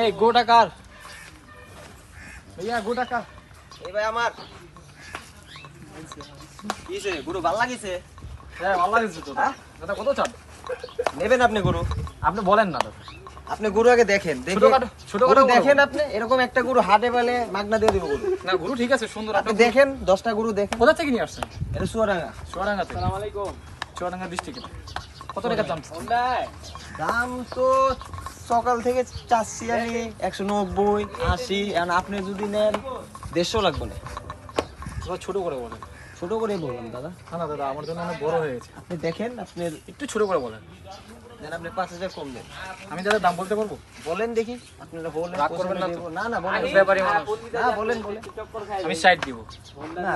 এই গোটা কার? भैया গোটা কার? এই ভাই আমার। কিছে গুরু ভালো লাগিছে? হ্যাঁ ভালো লাগছে তো। হ্যাঁ? দাদা কত চান নেবেন আপনি গুরু? আপনি বলেন না দাদা আপনি গুরু আগে দেখেন দেখে ছোটখাটো দেখেন আপনি এরকম একটা গুরু হাটে পেলে মাগনা দিয়ে দিব গুরু। না গুরু ঠিক আছে সুন্দর আপনি দেখেন দশটা গুরু দেখেন। কোথা থেকে নিয়ে আসছেন? এটা সুয়ারাঙ্গা চুয়াডাঙ্গা থেকে। আসসালামু আলাইকুম। চুয়াডাঙ্গা ডিস্ট্রিক্টে কত টাকা দাম? দাম তো সকাল থেকে চাচ্ছি আমি একশো নব্বই আশি। আর আপনি যদি নেন দেড়শো লাগবে না। ছোট করে বলেন। ছোট করে বললাম দাদা। না না দাদা আমার জন্য অনেক বড় হয়ে গেছে আপনি দেখেন আপনি একটু ছোট করে বলেন। দেন আপনি পাঁচ হাজার কম দেন। আমি দাদা দাম বলতে পারব? বলেন দেখি আপনারা বলেন রাগ করবেন না। না না বলেন। ব্যাপারী না বলেন বলেন। আমি সাইড দিব। না।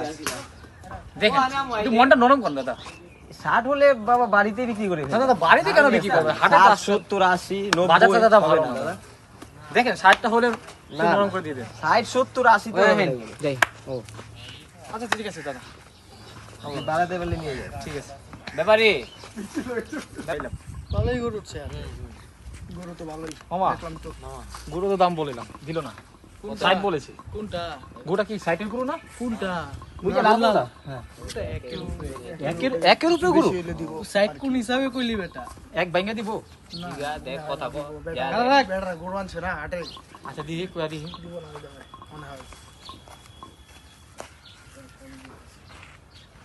দেখেন একটু মনটা নরম করেন দাদা। ষাট হলে বাবা বাড়িতে বিক্রি করে না দাদা বাড়িতে কেন বিক্রি করবে? হাটে। সত্তর আশি বাজারটা দাদা ভালো না। দাদা। দেখেন ষাটটা হলে নরম করে দিয়ে দেন। ষাট সত্তর আশি তো। যাই ও। আচ্ছা ঠিক আছে দাদা। বাড়াতে পারলে নিয়ে যাবেন ঠিক আছে। ব্যাপারি। ভালোই গরু উঠছে গরু তো ভালোই। মামা দেখলাম তো। দাম বলিলাম। দিল না। সাইড বলেছে। কোনটা? গুড়া কি সাইটের গুরু না? কোনটা? বুঝলেন দাদা ওটা একের একের একের উপরে গুরু সাইড কোন হিসাবে কইলি বেটা? এক ভাঙ্গা দিব। দেখ কথা বল। বেটা গরু আনছে না হাটে। আচ্ছা দিয়ে কুয়া দিয়ে দিব না মনে হয়।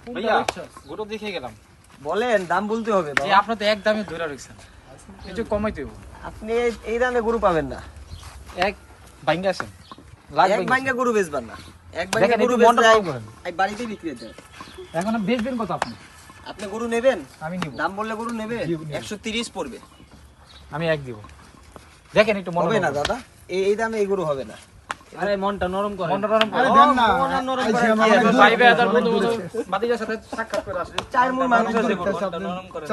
ভাইয়া গুরু দেখে গেলাম। বলেন দাম বলতে হবে যে আপনার তো এক দামে ধরে রাখছেন একটু কমাইতে হবে আপনি এই- দামে গরু পাবেন না। এক ভাঙ্গা আছেন। এক ভাঙ্গা গরু বেচবেন না। দেখেন, গরু মনটা বেচলে করেন। এই বাড়িতে বিক্রি হতে এখন বেচবেন কত আপনি? আপনি গরু নেবেন? আমি নিব। দাম বললে গরু নেবে? পড়বে। আমি এক দিব। দেখেন একটু মনে হবে না দাদা। এই এই দামে এই গরু হবে না। আরে মনটা নরম করে মনটা নরম করে আর নরম করার কি আছে? ভাই ভাই আদার বন্ধু বন্ধু বাতিজার সাথে সাক্ষাৎ করে আসলে চার মূল মাংস আছে গরু। নরম করে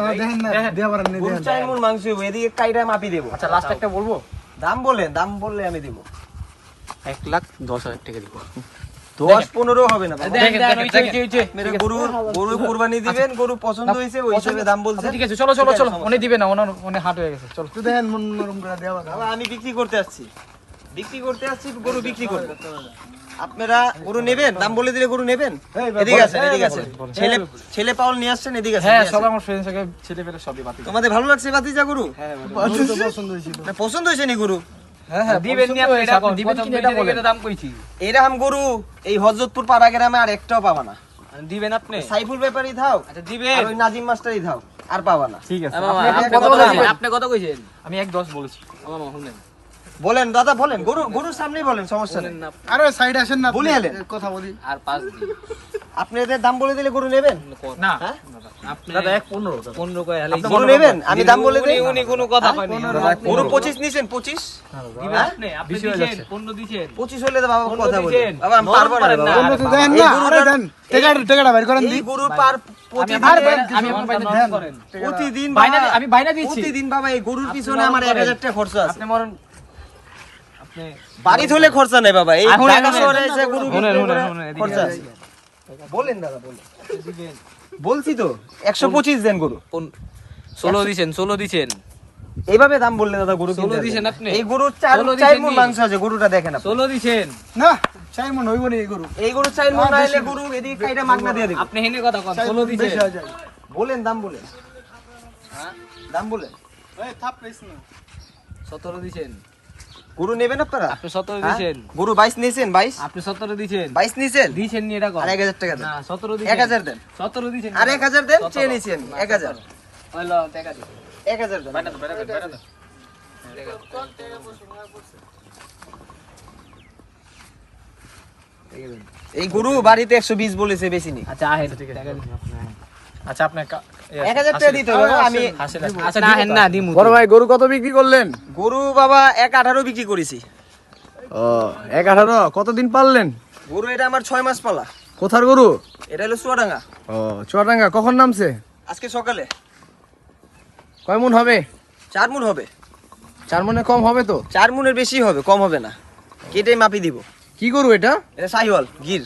গরু চার মূল মাংস হইবো, এদিকে কাইটা মাপি দেবো। আচ্ছা লাস্ট একটা বলব? দাম বলেন দাম বললে আমি দেবো। এক লাখ দশ হাজার টাকা দিব। দশ পনেরো হবে না মেরে গরু গরু কুরবানি দিবেন গরু পছন্দ হয়েছে ওই হিসেবে দাম বলছে। আচ্ছা ঠিক আছে চলো চলো চলো উনি দিবে না ওনার উনি হাট হয়ে গেছে চলো। দেখেন মন নরম করে দেওয়া আমি বিক্রি করতে আসছি। বিক্রি করতে আসছি গরু বিক্রি করব। আপনারা গরু নেবেন? দাম বলে দিলে গরু নেবেন? এদিকে আসেন এদিকে আসেন। ছেলে ছেলে পাওয়াল নিয়ে আসছেন এদিকে আসেন হ্যাঁ সব আমার ছেলে পেলে সবই বাতিল। তোমাদের ভালো লাগছে বাতিজা গরু? পছন্দ হয়েছিল। পছন্দ হয়েছে নি গরু? হ্যাঁ হ্যাঁ দিবেন নি আপনি এটা দিবেন কি এটা বলেন। এরকম গরু এই হজরতপুর পাড়া গ্রামে আর একটাও পাবা না। দিবেন আপনি? সাইফুল আচ্ছা দিবেন। ওই নাজিম মাস্টারই আর পাবা না। ঠিক আছে। আপনি আপনি কত কত বলেছেন আপনি কত কইছেন? আমি এক দশ বলেছি। মামা শুনেন। বলেন দাদা বলেন গরু গরুর সামনেই বলেন সমস্যা নেই। না আরে সাইড আসেন না বলে। কথা বলি। আর পাঁচ দিন। আপনি এদের দাম বলে দিলে গরু নেবেন? না? দাদা এক পনেরো পনেরো কয় হালে আপনি গরু নেবেন? আমি দাম বলে দিই। উনি কোনো কথা কয়নি গরু পঁচিশ নিছেন পঁচিশ? দিবেন আপনি? আপনি বেশি দিছেন? যাচ্ছে। পনেরো দিছেন? পঁচিশ হলে তো বাবা কথা বলি। বাবা আমি পারব না করেন বাবা। না। অন্য তো দেন এই না গরুটার- আরে দেন। টেকাটা টেকাটা বের করেন। এই দি গরু পার আমি প্রতিদিন আমার দেন, আমি আমার বাইনা দেন। করেন। প্রতিদিন বাইনা বাবা- আমি বাইনা দিচ্ছি প্রতিদিন বাবা এই গরুর পিছনে আমার এক। হাজার টাকা খরচা আছে। আপনি মরণ বাড়ি হলে খরচা নেই বাবা। এই খরচা আছে। বলেন দাদা বলেন। বলছি তো একশো পঁচিশ দেন গরু। ষোলো দিছেন ষোলো দিছেন। এইভাবে দাম বললে দাদা গরু ষোলো হবে। আপনি? এই গরুর চার চার মন মাংস আছে গরুটা দেখেন আপনি। ষোলো দিছেন? না চাই মন হইব না এই গরু। এই গরু চার মন না এলে গরু এদিকে কাইটা মাগনা দিয়ে দিবে। আপনি হেনে কথা কন ষোলো হয়ে যায়। বলেন দাম বলেন। দাম বলেন। এই থাপ পেছ না। সতেরো দিছেন। গরু নেবেন আপনারা? আপনি সতেরো হ্যাঁ? গরু বাইশ নিয়েছেন বাইশ? আপনি সতেরো দিছেন। বাইশ নিয়েছেন? দিছেন নি এটা টাকা দেন। না আর এক হাজার দেন চেয়ে নিয়েছেন হলো টাকা দিন। এই গরু বাড়িতে একশো বিশ বলেছে বেশি নি আচ্ছা আহেন ঠিক আছে। টাকা দিন। আচ্ছা আপনার। আচ্ছা না হেন না দিমু বড় ভাই গরু কত বিক্রি করলেন? গরু বাবা এক আঠারো বিক্রি করেছি। ও এক আঠারো? কতদিন পারলেন গরু এটা আমার ছয় মাস পালা। কোথার গরু? এটা হলো চুয়াডাঙ্গা। ও চুয়াডাঙ্গা কখন নামছে? আজকে সকালে। কয় মন হবে? চার মুন হবে। চার মনে কম হবে তো? চার মুনের বেশি হবে কম হবে না। কেটে মাপি দিব। কি গরু এটা? এটা সাহিওয়াল গির।